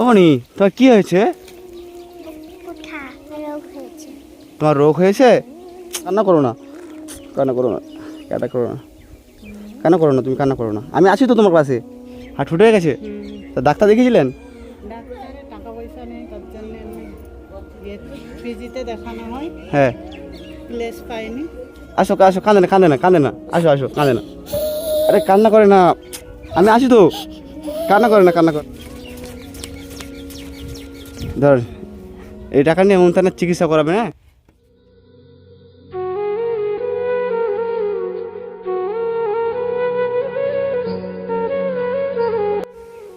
অমনি তোমার কি হয়েছে? কোথা? রোগ হয়েছে। তোমার রোগ হয়েছে? কান্না করো না। কান্না করো না। কান্না করো না। কান্না করো না তুমি কান্না করো না। আমি আছি তো তোমার পাশে হাট ফুটে হয়ে গেছে? তা ডাক্তার দেখিয়েছিলেন? হ্যাঁ। আসো আসো কাঁদে না কাঁদে না কাঁদে না। আসো আসো কাঁদে না। আরে কান্না করে না। আমি আছি তো। কান্না করে না কান্না কর। ধর, এই টাকা নিয়ে মমতানের চিকিৎসা করাবে হ্যাঁ?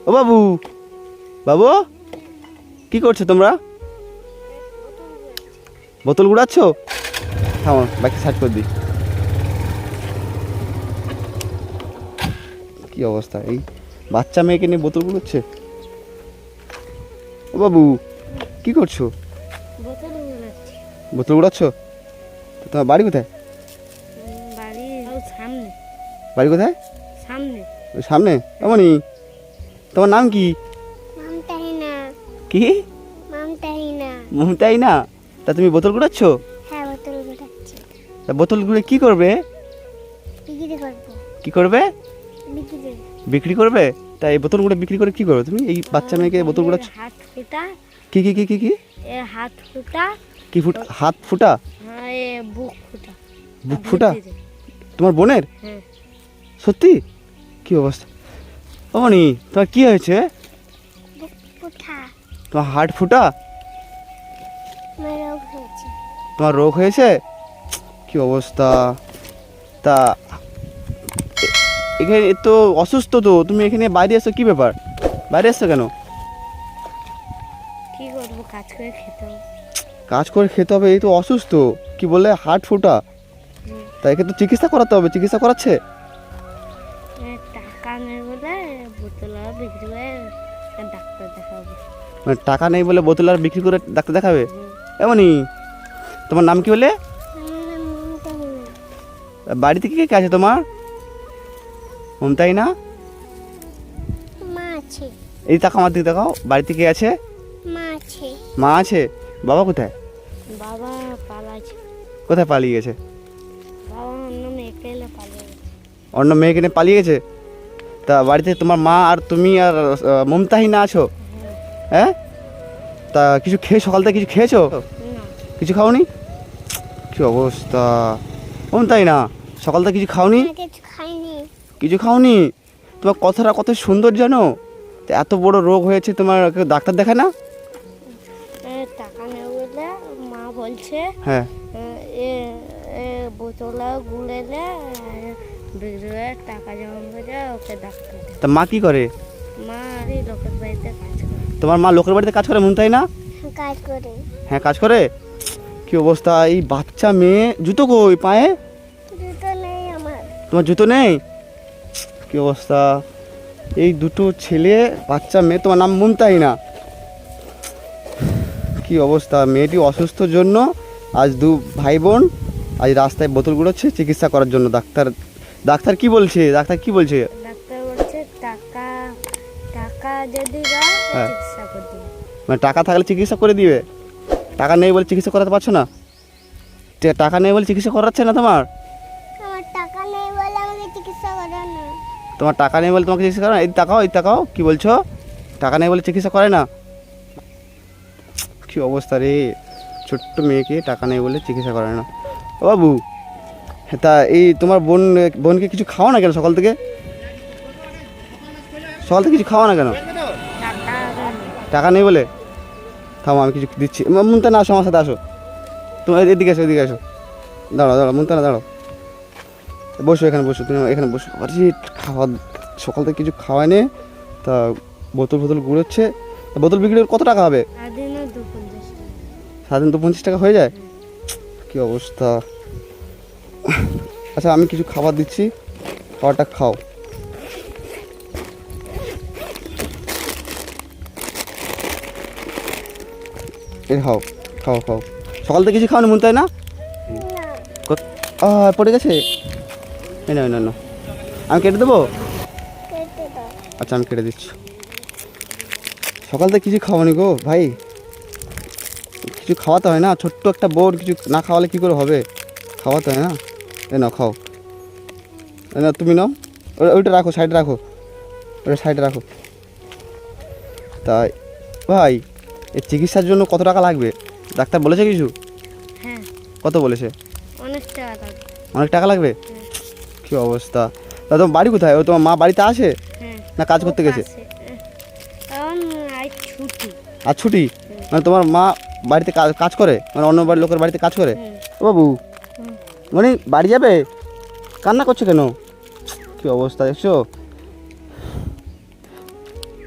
ও বাবু বাবু, কি করছ তোমরা? বোতল গুড়াচ্ছ? থামো বাকি সাইড করে দিই কি অবস্থা, এই বাচ্চা মেয়েকে নিয়ে বোতল গুলোচ্ছে ও বাবু কি করছ? বোতল গুড়াচ্ছ তোমার বাড়ি কোথায়? বাড়ি কোথায়? সামনে। সামনে? এমনই তোমার নাম কি? কি? মমতাই না তা তুমি বোতল গুড়াচ্ছ হ্যাঁ তা বোতল গুড়ে কি করবে? বিক্রি কি করবে? বিক্রি। করবে? তা এই বোতলগুলো বিক্রি করে কি করবে তুমি? এই বাচ্চা মেয়েকে বোতল গুড়াচ্ছ কি কি কি কি কি? হাত ফুটা। কি ফুট হাত ফুটা? হ্যাঁ বুক ফুটা। বুক ফুটা? তোমার বোনের? হ্যাঁ। সত্যি? কি অবস্থা? অমনি তোমার কি হয়েছে? বুক ফুটা। তোমার হার্ট ফুটা? রোগ হয়েছে। তোমার রোগ হয়েছে? কি অবস্থা? তা এখানে তো অসুস্থ তো তুমি এখানে বাইরে এসো কি ব্যাপার? বাইরে এসছো কেন? কাজ করে খেতে হবে। কাজ করে খেতে হবে এই তো অসুস্থ। কি বলে হার্ট ফুটা। হুম। তা একে তো চিকিৎসা করাতে হবে চিকিৎসা করাচ্ছে? টাকা নেই বলে বোতল আর বিক্রি করে ডাক্তার দেখাবো। মানে টাকা নেই বলে বোতল আর বিক্রি করে ডাক্তার দেখাবে। এমনই তোমার নাম কি বলে। বাড়িতে কি কে আছে তোমার? মমতাই না? এই টাকা আমার দিকে দেখাও বাড়িতে কে আছে? আছে। মা আছে? বাবা কোথায়? বাবা পালাচ্ছে কোথায় পালিয়ে গেছে? বাবা অন্য মেয়েকে এলে পালিয়ে গেছে। অন্য মেয়েকে নিয়ে পালিয়ে গেছে? তা বাড়িতে তোমার মা আর তুমি আর মমতাহিনা আছো? হ্যাঁ। তা কিছু খেয়ে সকাল থেকে কিছু খেয়েছো? কিছু খাওনি? কি অবস্থা? মমতাই না? সকাল থেকে কিছু খাওনি? কিছু খাওনি? তোমার কথাটা কত সুন্দর জানো? এত বড় রোগ হয়েছে তোমার ডাক্তার দেখায় না? বলছে হ্যাঁ। বোতল করে টাকা জমা করে ওকে ডাক্তার তা মা কি করে? মা লোকের বাড়িতে কাজ করে। তোমার মা লোকের বাড়িতে কাজ করে মমতাই না? কাজ করে। হ্যাঁ কাজ করে? কি অবস্থা? এই বাচ্চা মেয়ে জুতো কই? পায়ে? জুতো নেই আমার। তোমার জুতো নেই? কি অবস্থা? এই দুটো ছেলে বাচ্চা মেয়ে তোমার নাম মুমতাই না? কি অবস্থা? মেয়েটি অসুস্থর জন্য আজ দু ভাই বোন আজ রাস্তায় বোতল গুলোচ্ছে চিকিৎসা করার জন্য। ডাক্তার ডাক্তার কি বলছে? ডাক্তার কি বলছে? ডাক্তার বলছে টাকা টাকা যদি হ্যাঁ। চিকিৎসা করে মানে টাকা থাকলে চিকিৎসা করে দিবে? টাকা নেই বলে চিকিৎসা করাতে পারছ না? টাকা নেই বলে চিকিৎসা করাচ্ছে না তোমার? আমার টাকা নেই বলে আমাকে চিকিৎসা করে তোমার টাকা নেই বলে তোমাকে চিকিৎসা করে না এই তাকাও এই তাকাও কি বলছো? টাকা নেই বলে চিকিৎসা করে না? কি অবস্থা রে? ছোট্ট মেয়েকে টাকা নেই বলে চিকিৎসা করে না। ও বাবু, তা এই তোমার বোন, বোনকে কিছু খাওয়া না কেন সকাল থেকে? সকাল থেকে কিছু খাওয়া না কেন? টাকা নেই বলে? থামো, আমি কিছু দিচ্ছি। মুনতা না আসো আমার সাথে, আসো। তোমার এদিকে আসো এদিকে আসো। দাঁড়াও দাঁড়াও মুনতা না দাঁড়াও। বসো, এখানে বসো, তুমি এখানে বসো। আরে, খাওয়া, সকাল থেকে কিছু খাওয়াই নে তা বোতল গুড়োচ্ছে। তা বোতল বিক্রি করে কত টাকা হবে? সারাদিন তো পঁচিশ টাকা হয়ে যায়? কি অবস্থা? আচ্ছা আমি কিছু খাবার দিচ্ছি। খাবারটা খাও। এ খাও খাও খাও। সকাল থেকে কিছু খাওয়ানি মন তাই না? পড়ে গেছে? এই না না না আমি কেটে দেবো? আচ্ছা আমি কেটে দিচ্ছি। সকাল থেকে কিছু খাওয়ানি গো ভাই। কিছু খাওয়াতে হয় না ছোট্ট একটা বোর্ড কিছু না খাওয়ালে কী করে হবে? খাওয়াতে হয় না? এ নাও খাও। এ না তুমি নাও। ওইটা রাখো সাইডে রাখো। ওটা সাইডে রাখো। তাই ভাই এই চিকিৎসার জন্য কত টাকা লাগবে? ডাক্তার বলেছে কিছু? হ্যাঁ। কত বলেছে? অনেক টাকা লাগবে। অনেক টাকা লাগবে? কী অবস্থা? তা তোমার বাড়ি কোথায়? ও তোমার মা বাড়িতে আসে হ্যাঁ। না কাজ করতে গেছে। ছুটি। আর ছুটি? মানে তোমার মা বাড়িতে কাজ কাজ করে? মানে অন্য বাড়ির লোকের বাড়িতে কাজ করে? ও বাবু মানে বাড়ি যাবে? কান্না করছ কেন? কি অবস্থা দেখছ?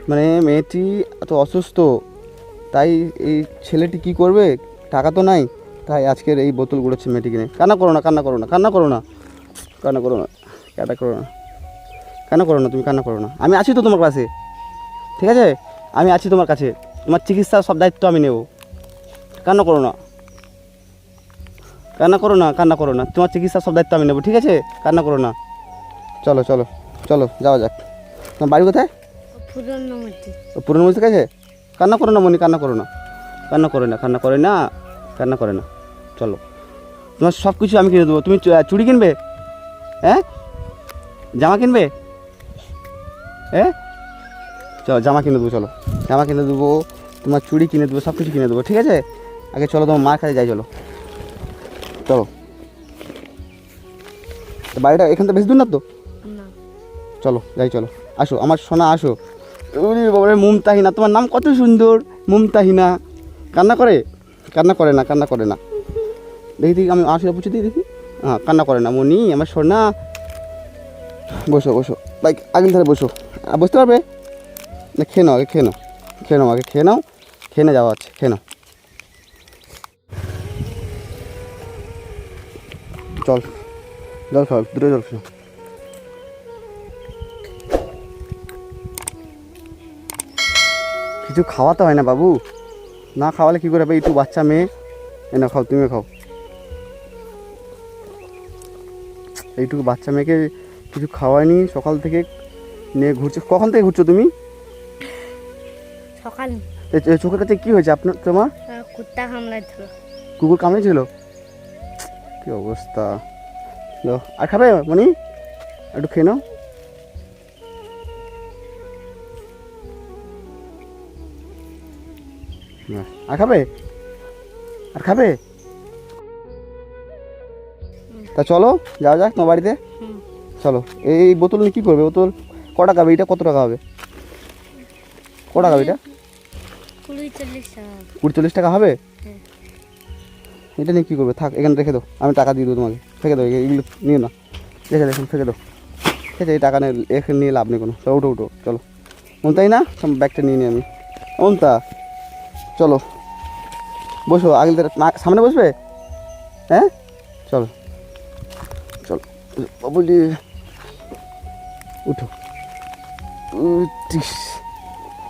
মানে মেয়েটি এত অসুস্থ তাই এই ছেলেটি কি করবে? টাকা তো নাই তাই আজকের এই বোতল গুড়োচ্ছে মেয়েটি কিনে। কান্না করো না কান্না করো না কান্না করো না। কান্না করো না কান্না করো না। কান্না করো না তুমি কান্না করো না। আমি আছি তো তোমার কাছে ঠিক আছে? আমি আছি তোমার কাছে। তোমার চিকিৎসার সব দায়িত্ব আমি নেব। কান্না করো না। কান্না করো না কান্না করো না। তোমার চিকিৎসার সব দায়িত্ব আমি নেব ঠিক আছে? কান্না করো না। চলো চলো চলো যাওয়া যাক। তোমার বাড়ি কোথায়? পুরনো মসজিদ কাছে? কান্না করো না মনি কান্না করো না। কান্না করে না কান্না করে না কান্না করে না। চলো। তোমার সব কিছু আমি কিনে দেবো। তুমি চুড়ি কিনবে? হ্যাঁ? জামা কিনবে? হ্যাঁ? চলো জামা কিনে দেবো চলো। জামা কিনে দেবো তোমার চুড়ি কিনে দেবো সব কিছু কিনে দেবো ঠিক আছে? আগে চলো তোমার মার কাছে যাই চলো। চলো। বাড়িটা এখান থেকে বেশি দূর না তো? চলো যাই চলো। আসো আমার সোনা আসো। বাবারে মুমতাহিনা তোমার নাম কত সুন্দর? মুমতাহিনা। কান্না করে? কান্না করে না কান্না করে না। দেখি দেখি আমি আসলে পুছে দিই দেখি। হ্যাঁ কান্না করে না। মনি আমার সোনা। বসো বসো। বাইক আগে ধারে বসো। আর বসতে পারবে? না খেয়ে নাও আগে খেয়ে নাও। খেয়ে নাও আগে খেয়ে নাও। খেয়ে না যাওয়া আছে খেয়ে নাও। চল জল খাও দূরে জল খাও কিছু খাওয়াতে হয় না বাবু। না খাওয়ালে কী করে হবে? একটু বাচ্চা মেয়ে। এ না খাও তুমি খাও। এইটুকু বাচ্চা মেয়েকে কিছু খাওয়ায়নি সকাল থেকে নিয়ে ঘুরছে। কখন থেকে ঘুরছো তুমি? সকাল। চোখের কাছে কী হয়েছে? আপনার তোমার? কুত্তা কুকুর কামড়েছিল কি অবস্থা? আর খাবে মনি? একটু খেয়ে নাও। আর খাবে? আর খাবে? তা চলো যাওয়া যাক তোমার বাড়িতে। চলো এই বোতল নিয়ে কী করবে? বোতল ক টাকা হবে? এটা কত টাকা হবে? ক টাকা হবে এটা? কুড়ি চল্লিশ টাকা। কুড়ি চল্লিশ টাকা হবে? হ্যাঁ। এটা নিয়ে কী করবে? থাক এখানে রেখে দাও। আমি টাকা দিয়ে দেবো তোমাকে। ফেঁকে দাও এগুলো নিয়ে না। রেখে দেখুন ফেঁকে দাও। ঠিক আছে এই টাকা নিয়ে এখানে নিয়ে লাভ নেই কোনো। চলো উঠো উঠো চলো। মমতাই না? সব ব্যাগটা নিয়ে নিই আমি। মমতা চলো। বসো আগে না- সামনে বসবে? হ্যাঁ? চলো। চলো। বাবুলি উঠো।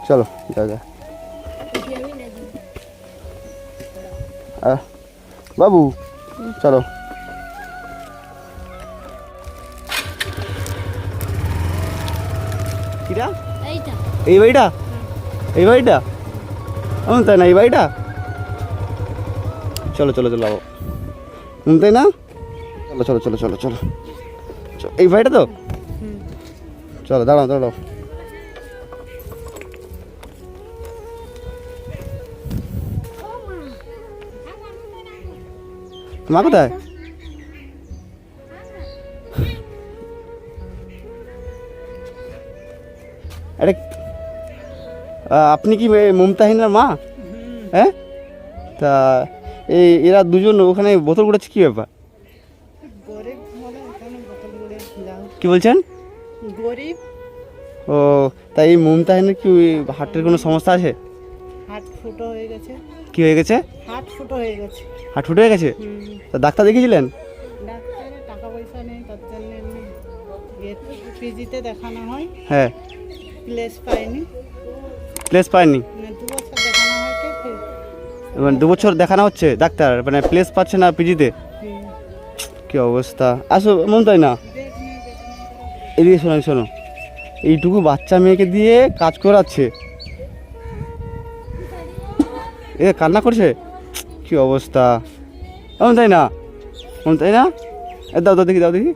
চলো যা যা। আহ, বাবু চলো। এই বাড়িটা? এই বাড়িটা? এমন তাই না এই বাড়িটা? চলো চলো চলো বাবু। হুম তাই না? চলো চলো চলো চলো চলো। চ- এই বাড়িটা তো? চলো দাঁড়াও দাঁড়াও। মা কোথায়? আরে আপনি কি মমতাহিনার মা? হ্যাঁ? তা এই এরা দুজন ওখানে বোতল করেছে কী ব্যাপার? কি বলছেন? গরিব। ও তাই এই মমতাহিনের কি হার্টের কোনো সমস্যা আছে? হাট ফুটো হয়ে গেছে। কি হয়ে গেছে? ফুটো হয়ে গেছে। হার্ট ফুট হয়ে গেছে? তা ডাক্তার দেখিয়েছিলেন? টাকা হয়। প্লেস পাইনি প্লেস পায়নি? মানে দু বছর দেখানো মানে হচ্ছে ডাক্তার মানে প্লেস পাচ্ছে না পিজিতে? কি অবস্থা? আসো না দেখ নেই দেখ এদিকে শোনো শোনো। এইটুকু বাচ্চা মেয়েকে দিয়ে কাজ করাচ্ছে? এ কান্না করছে? কি অবস্থা? এমন তাই না? এমন তাই না? দাও দাও দেখি দাও দেখি।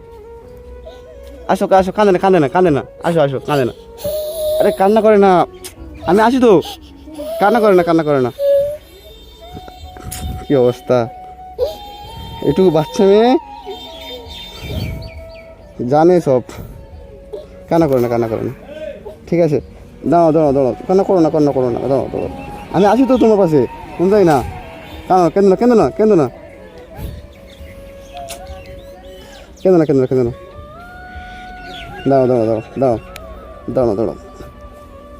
আসো আসো কাঁদে না কাঁদে না কাঁদে না। আসো আসো কাঁদে না। আরে, কান্না করে না। আমি আসি তো। কান্না করে না, কান্না করে না। কি অবস্থা? এটুকু বাচ্চা মেয়ে? জানে সব। কান্না করে না, কান্না করে না। ঠিক আছে। দাঁড়াও দাঁড়াও দাঁড়াও। কান্না করো না, কান্না করো না। দাঁড়াও দাঁড়াও। আমি আছি তো তোমার পাশে। যাই না? কান্না কেন্দ্র না কেন্দ্র না কেন্দ্র না কেন্দ্র না কেন্দ্র না কেন্দ্র না দাঁড়াও দাঁড়াও দাঁড়াও দাঁড়াও দাঁড়াও দাঁড়াও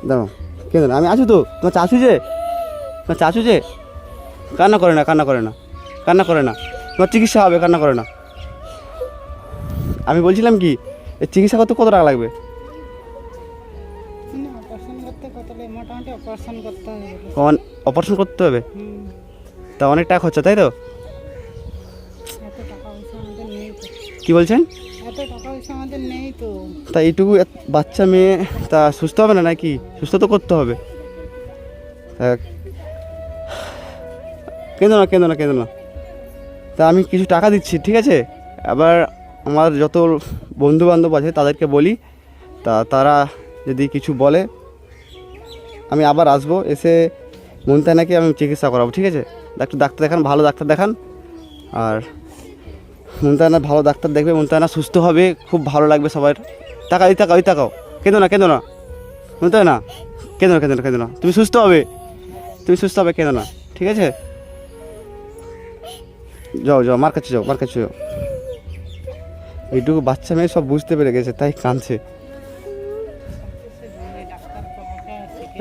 দাঁড়াও কেন্দ্র না আমি আছি তো। তোমার চাচু যে? তোমার চাচু যে? কান্না করে না কান্না করে না। কান্না করে না। তোমার চিকিৎসা হবে কান্না করে না। আমি বলছিলাম কি এই চিকিৎসা করতে কত টাকা লাগবে? অপারেশন করতে হবে। তা অনেক টাকা খরচা, তাই তো? কি বলছেন? তো এইটুকু বাচ্চা মেয়ে, তা সুস্থ হবে না নাকি? সুস্থ তো করতে হবে। কেঁদো না কেঁদো না কেঁদো না। তা আমি কিছু টাকা দিচ্ছি, ঠিক আছে? আবার আমার যত বন্ধু বান্ধব আছে তাদেরকে বলি, তা তারা যদি কিছু বলে, আমি আবার আসব, এসে মুনতানাকে আমি চিকিৎসা করাবো, ঠিক আছে? ডাক্তার ডাক্তার দেখান ভালো ডাক্তার দেখান। আর মুনতানা ভালো ডাক্তার দেখবে মুনতানা সুস্থ হবে খুব ভালো লাগবে সবার। টাকা ওই টাকা ওই টাকাও কেঁদো না কেঁদো না। মুনতানা না। কেঁদো না কেঁদো না কেঁদো না। তুমি সুস্থ হবে। তুমি সুস্থ হবে কেঁদো না। ঠিক আছে? যাও যাও মার কাছে যাও মার কাছে যাও। এইটুকু বাচ্চা মেয়ে সব বুঝতে পেরে গেছে তাই কাঁদছে।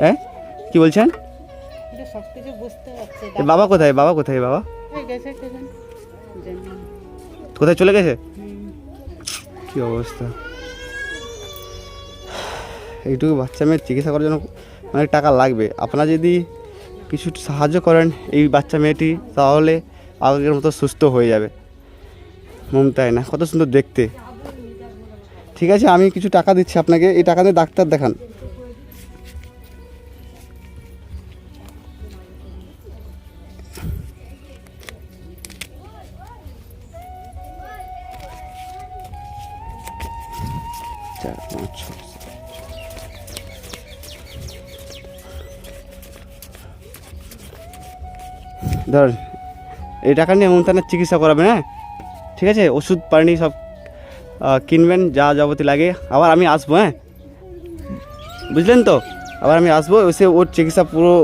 হ্যাঁ? কি বলছেন? এটা সব কিছু বুঝতে পারছে। বাবা কোথায়? বাবা কোথায় বাবা? গেছে না। কোথায় চলে গেছে? কি অবস্থা? এইটুকু বাচ্চা মেয়ের চিকিৎসা করার জন্য অনেক টাকা লাগবে। আপনারা যদি কিছু সাহায্য করেন এই বাচ্চা মেয়েটি তাহলে আগের মতো সুস্থ হয়ে যাবে। মমতায় না। কত সুন্দর দেখতে। ঠিক আছে আমি কিছু টাকা দিচ্ছি আপনাকে। এই টাকা দিয়ে ডাক্তার দেখান। ধর, এই টাকা নিয়ে মমতানের চিকিৎসা করাবেন হ্যাঁ? ঠিক আছে? ওষুধ, পানি সব কিনবেন, যা যাবতীয় লাগে। আবার আমি আসব হ্যাঁ? বুঝলেন তো? আবার আমি আসব, এসে ওর চিকিৎসা পুরো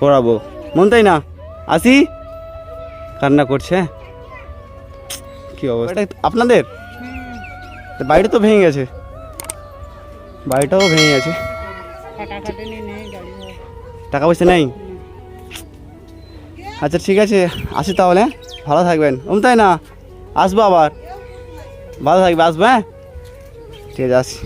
করাবো। মন তাই না? আসি? কান্না করছে হ্যাঁ? কী অবস্থা? আপনাদের? বাড়িটা তো ভেঙে গেছে। বাড়িটাও ভেঙে গেছে। টাকা পয়সা নেই? আচ্ছা ঠিক আছে আসি তাহলে হ্যাঁ? ভালো থাকবেন। ওম তাই না? আসব আবার। ভালো থাকবে আসব হ্যাঁ? ঠিক আছে আসি